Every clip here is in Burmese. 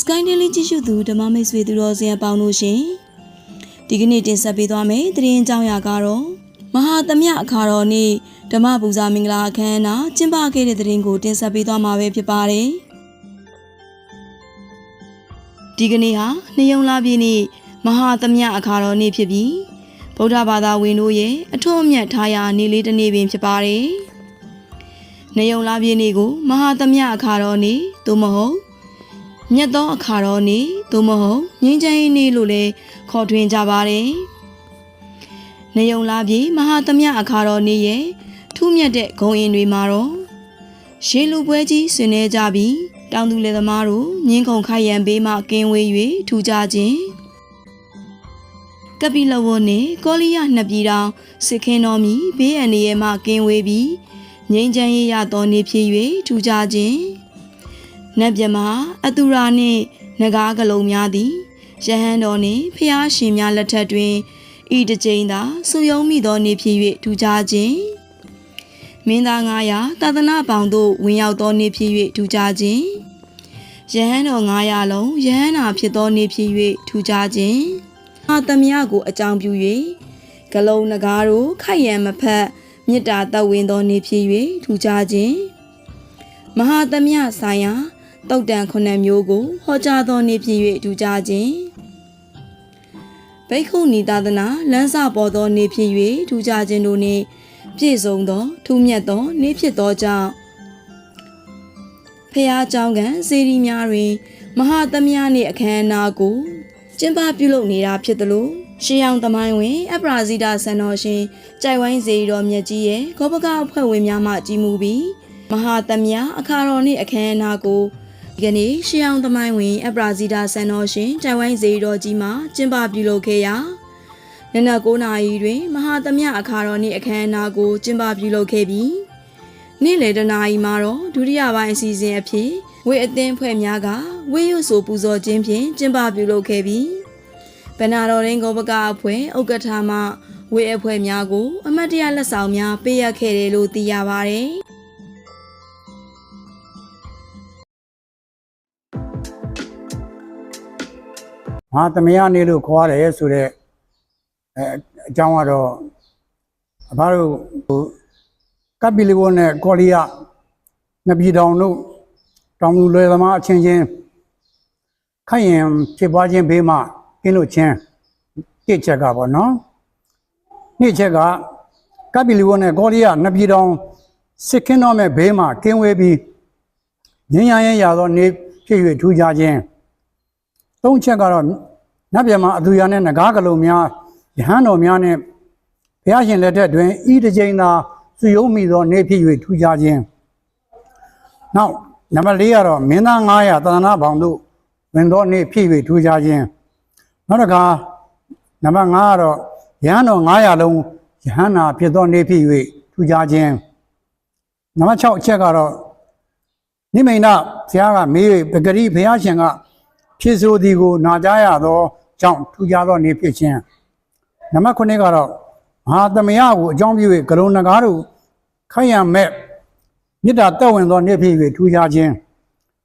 Sky Daily ကြည့်ရှုသူဓမ္မမိတ်ဆွေသူတော်စင်အပေါင်းတို့ရှင်ဒီကနေ့တင်ဆက်ပေးသွားမယ့်သတင်းအကြောင်းအရာကတော့မဟာသမယအခါတော်နေ့ဓမ္မပူဇာမင်္ဂလာအခမ်းအနားကျင်းပခဲ့တဲ့သတင်းကိုတင်ဆက်ပေးသွားမှာပဲဖြစ်ပါတယ်ဒီကနေ့ဟာနှစ်ယုံလာပြည့်နေ့မဟာသမယအခါတော်နေ့ဖြစ်ပြီးဗုဒ္ဓဘာသာဝင်တို့ရဲ့အထွတ်အမြတ်ထားရာနေ့လေးတစ်နေ့ပင်ဖြစ်ပါတယ်နေယုံလာပြည့်နေ့ကိုမဟာသမယအခါတော်နေ့သို့မဟုတ် မြတ်သောအခါတော်နေ့သို့မဟုတ်ငင်းချမ်းရေးနေ့လို့လည်းခေါ်ထွင်းကြပါတယ်။နေုံလာပြေမဟာသမယအခါတော်နေ့ရဲ့ထူးမြတ်တဲ့ဂုံရင်တွေမှာတော့ရှေးလူပွဲကြီးဆွေးနွေးကြပြီးတောင်သူလယ်သမားတို့ငင်းခုန်ခိုက်ရန်ဘေးမှကင်းဝေး၍ထူကြခြင်းကပိလဝတ်နှင့်ကောလိယနှစ်ပြည်တောင်စစ်ခင်းတော်မီဘေးအန္တရာယ်မှကင်းဝေးပြီးငင်းချမ်းရေးရသောနေ့ဖြစ်၍ထူကြခြင်း နတ်မြမအတူရာနှင့်နဂါးကလုံးများသည်ယဟန်တော်နှင့်ဖျားရှင်များလက်ထက်တွင်ဤတစ်ကြိမ်သာစုယုံမိသောနေ့ဖြစ်၍ထူခြားခြင်းမင်းသား900သာသနာပေါင်သို့ဝင်ရောက်သောနေ့ဖြစ်၍ထူခြားခြင်းယဟန်တော်900လုံးယဟန်နာဖြစ်သောနေ့ဖြစ်၍ထူခြားခြင်းအာသမယကိုအကြောင်းပြု၍ဂလုံးနဂါးတို့ခိုက်ရန်မဖက်မေတ္တာသက်ဝင်သောနေ့ဖြစ်၍ထူခြားခြင်းမဟာသမယဆိုင်ရာ တုတ်တန်ခုနှစ်မျိုးကိုဟောကြားသောနေ့ဖြစ်၍ထူကြခြင်းဘိက္ခုနီသာသနာလမ်းစာပေါ်သောနေ့ဖြစ်၍ထူကြခြင်းတို့နှင့်ပြည့်စုံသောထူးမြတ်သောနေ့ဖြစ်သောကြောင့်ဖះเจ้าကံစေရီများတွင် မဟာသမယနှင့်အခမ်းအနားကိုကျင်းပပြုလုပ်နေတာဖြစ်သလိုရှေးအောင်သမိုင်းဝင်အပရာဇိတာဆန်တော်ရှင်ကြိုက်ဝိုင်းစေရီတော်မြတ်ကြီးရဲ့ခောပကအဖွဲ့ဝင်များမှကြီးမှုပြီး မဟာသမယအခါတော်နှင့်အခမ်းအနားကို ဒီကနေ့ရှေးအောင်သမိုင်းဝင်အပရာဇီတာဆန်တော်ရှင်တိုင်ဝိုင်းဇေယျတော်ကြီးမှကျင်းပပြုလုပ်ခဲ့ရာနနက်9နာရီတွင် မဟာသမယအခါတော်နှင့်အခမ်းအနားကိုကျင်းပပြုလုပ်ခဲ့ပြီးနေ့လယ်တနာရီမှာတော့ဒုတိယပိုင်းအစီအစဉ်အဖြစ်ဝေအသင်းဖွဲ့များကဝေရွဆိုပူဇော်ခြင်းဖြင့်ကျင်းပပြုလုပ်ခဲ့ပြီးဗန္နာတော်ရင်းကောပကအဖွဲ့ဥက္ကဋ္ဌမှဝေအဖွဲ့များကို အမတ်တရလက်ဆောင်များပေးရခဲ့တယ်လို့သိရပါတ ယ်။မဟာသမယနေလို့ခေါ်ရတယ်ဆိုတော့အဲအကြောင်းကတော့အဘတို့ဟိုကပ်ပီလီဝနဲ့ကော်လီယာနှစ်ပြည်တောင်တို့တောင်သူလွယ်သမားအချင်းချင်းခိုင်ရင်ဖြစ်ပွားခြင်းဘေးမှကင်းလို့ချင်းတစ်ချက်ကပေါ့နော်နှစ်ချက်ကကပ်ပီလီဝနဲ့ကော်လီယာနှစ်ပြည်တောင်စစ်ခင်းတော့မဲ့ဘေးမှကင်းဝေးပြီးငင်းရရင်ရသောနေဖြစ်၍ထူးခြားခြင်း သုံးချက်ကတော့နတ်ပြည်မှာအသူရနဲ့ငကားကလုံးများယဟန်တော်များနဲ့ဘုရားရှင်လက်ထက်တွင်ဤတစ်ကြိမ်သာစုယုံမိသောနေဖြစ်၍ထူးခြားခြင်းနောက်နံပါတ်၄ကတော့မင်းသား900သာသနာပေါင်းတို့ဝင်သောနေဖြစ်၍ထူးခြားခြင်းနောက်တစ်ခါနံပါတ်5ကတော့ယဟန်တော်900လုံးယဟန်နာဖြစ်သောနေဖြစ်၍ထူးခြားခြင်းနံပါတ်6အချက်ကတော့နိမိန်နာဘုရားကမေး၍ပဂရိဘုရားရှင်က ဖြစ်ဆိုသည်ကိုနာကြားရသောကြောင့်ထူကြသောနေဖြစ်ခြင်းနံပါတ်9ကတော့မဟာသမယကိုအကြောင်းပြု၍ကရုဏကားတို့ခိုင်ရမဲ့မေတ္တာတက်ဝင်သောနေဖြစ်၍ထူကြခြင်း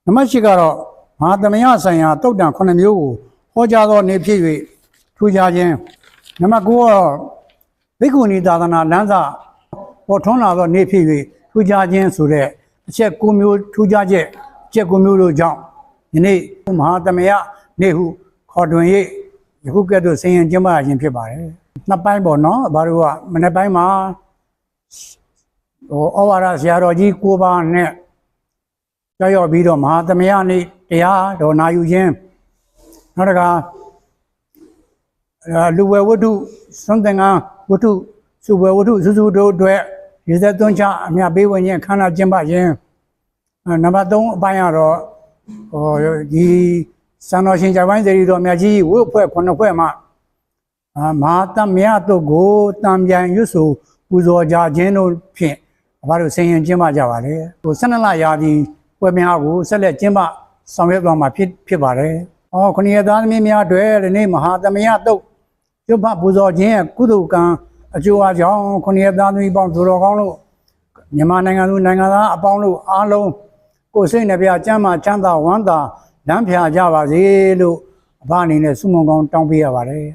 နံပါတ်10ကတော့မဟာသမယဆိုင်ရာတုတ်တန်9မျိုးကိုဟောကြားသောနေဖြစ်၍ထူကြခြင်းနံပါတ်9ကတော့ဘိက္ခုနီသာသနာလမ်းစာပေါ်ထွန်းလာသောနေဖြစ်၍ထူကြခြင်းဆိုတဲ့အချက်9မျိုးထူကြချက်အချက်9မျိုးတို့ကြောင့် ယနေ့မဟာသမယနေ့ဟုခေါ်တွင်၍ယခုကဲ့သို့ဆင်ရင်ကျင်းပရခြင်းဖြစ်ပါတယ်။နှစ်ပိုင်းပေါ့နော်။ဘာလို့ကမနေ့ပိုင်းမှာဟိုဩဝါဒဆရာတော်ကြီးကိုပါနဲ့ကြောက်ရောက်ပြီးတော့မဟာသမယနေ့တရားတော်နာယူခြင်းနောက်တကအဲလူဝဲဝတ္ထုသွန်သင်္ကန်းဝတ္ထုစုဝဲဝတ္ထုစုစုတို့အတွက်ရေသက်သွန်းချအမြပေးဝင်ခြင်းခန္ဓာကျင်းပခြင်းအဲနံပါတ်3အပိုင်းကတော့ ဟောဒီစံတော်ရှင်ဂျိုင်ဝိုင်းစေရီတော်မြတ်ကြီးဝုတ်ဖွဲ့ခုနှစ်ဖွဲ့မှာအာမဟာတမယတုတ်ကိုတံပြန်ရွတ်ဆိုပူဇော်ကြခြင်းတို့ဖြင့်ဘာလို့ဆင်ရင်ကျင်းပကြပါလဲဟို12လရာဒီပွဲများကိုဆက်လက်ကျင်းပဆောင်ရွက်သွားမှာဖြစ်ဖြစ်ပါတယ်။အော်ခဏရသားသမီးများအတွက်ဒီနေ့မဟာသမယတုတ်ကျွတ်ဖပူဇော်ခြင်းရဲ့ကုသိုလ်ကံအကျိုးအကြောင်းခဏရသားသမီးပေါင်းသူတော်ကောင်းတို့မြန်မာနိုင်ငံသူနိုင်ငံသားအပေါင်းတို့အားလုံး ကိုယ်စိတ်နှပြချမ်းသာချမ်းသာဝမ်းသာလမ်းဖြာကြပါစေလို့အဘအနေနဲ့ဆုမွန်ကောင်းတောင်းပေးရပါတယ်